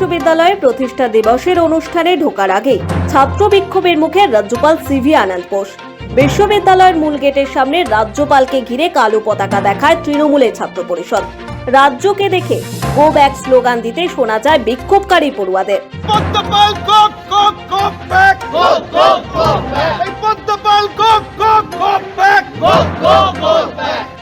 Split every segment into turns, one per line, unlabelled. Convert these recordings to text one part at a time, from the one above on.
প্রতিষ্ঠা দিবসের অনুষ্ঠানে ঢোকার আগে ছাত্র বিক্ষোভের মুখে রাজ্যপাল সিভি আনন্দ বোস। বিশ্ববিদ্যালয়ের মূল গেটের সামনে রাজ্যপালকে ঘিরে কালো পতাকা দেখায় তৃণমূলের ছাত্র পরিষদ। রাজ্যকে দেখে গো ব্যাক স্লোগান দিতে শোনা যায় বিক্ষোভকারী পড়ুয়াদের।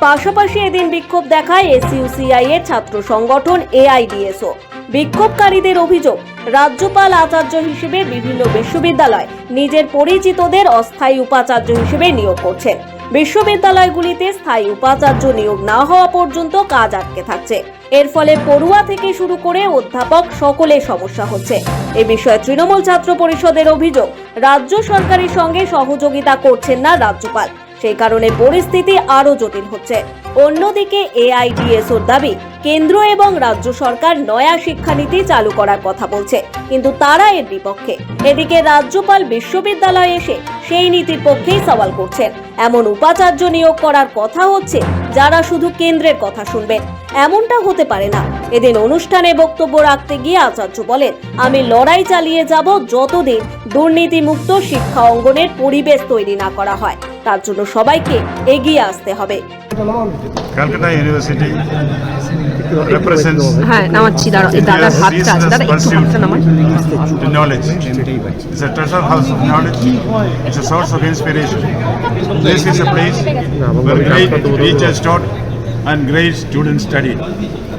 পাশাপাশি এদিন বিক্ষোভ দেখায় এসইউসিআই এর ছাত্র সংগঠন এআইডিএসও। বিক্ষোভকারীদের অভিযোগ, রাজ্যপাল আচার্য হিসেবে বিভিন্ন বিশ্ববিদ্যালয় নিজের পরিচিতদের অস্থায়ী উপাচার্য হিসেবে নিয়োগ করছেন বিশ্ববিদ্যালয়গুলিতে স্থায়ী উপাচার্য নিয়োগ না হওয়া পর্যন্ত কাজ আটকে থাকছে। এর ফলে পড়ুয়া থেকে শুরু করে অধ্যাপক সকলে সমস্যা হচ্ছে। এ বিষয়ে তৃণমূল ছাত্র পরিষদের অভিযোগ, রাজ্য সরকারের সঙ্গে সহযোগিতা করছেন না রাজ্যপাল। সেই কারণে পরিস্থিতি আরও জটিল হচ্ছে। অন্যদিকে এআইডিএসওর দাবি, কেন্দ্র এবং রাজ্য সরকার নয়া শিক্ষানীতি চালু করার কথা বলছে, কিন্তু তারা এর বিপক্ষে। এদিকে রাজ্যপাল বিশ্ববিদ্যালয়ে এসে সেই নীতির পক্ষেই সওয়াল করছেন। এমন উপাচার্য নিয়োগ করার কথা হচ্ছে, যারা শুধু কেন্দ্রের কথা শুনবেন এমনটা হতে পারে না। এদিন অনুষ্ঠানে বক্তব্য রাখতে গিয়ে আচার্য বলেন, আমি লড়াই চালিয়ে যাব যতদিন দুর্নীতিমুক্ত শিক্ষা অঙ্গনের পরিবেশ তৈরি না করা হয়। তার জন্য সবাইকে এগিয়ে আসতে হবে
Calcutta University represents
হ্যাঁ নামাচ্ছি দাঁড়া এই দাদার হাতটা আছে দাদা একটু হাতটা নামাই
knowledge. It's a treasure house of knowledge. It's a source of inspiration. This is a place where great teachers taught and great students studied.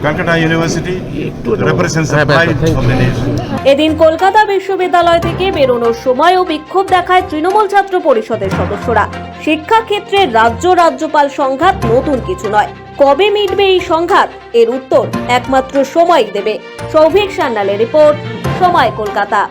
Calcutta University represents the pride of the nation.
এদিন কলকাতা বিশ্ববিদ্যালয় থেকে বেরোনোর সময়ও বিক্ষোভ দেখায় তৃণমূল ছাত্র পরিষদের সদস্যরা শিক্ষাক্ষেত্রে রাজ্য রাজ্যপাল সংঘাত নতুন কিছু নয়। কবে মিটবে এই সংঘাত? এর উত্তর একমাত্র সময় দেবে। সৌভিক সান্যালের রিপোর্ট, সময় কলকাতা।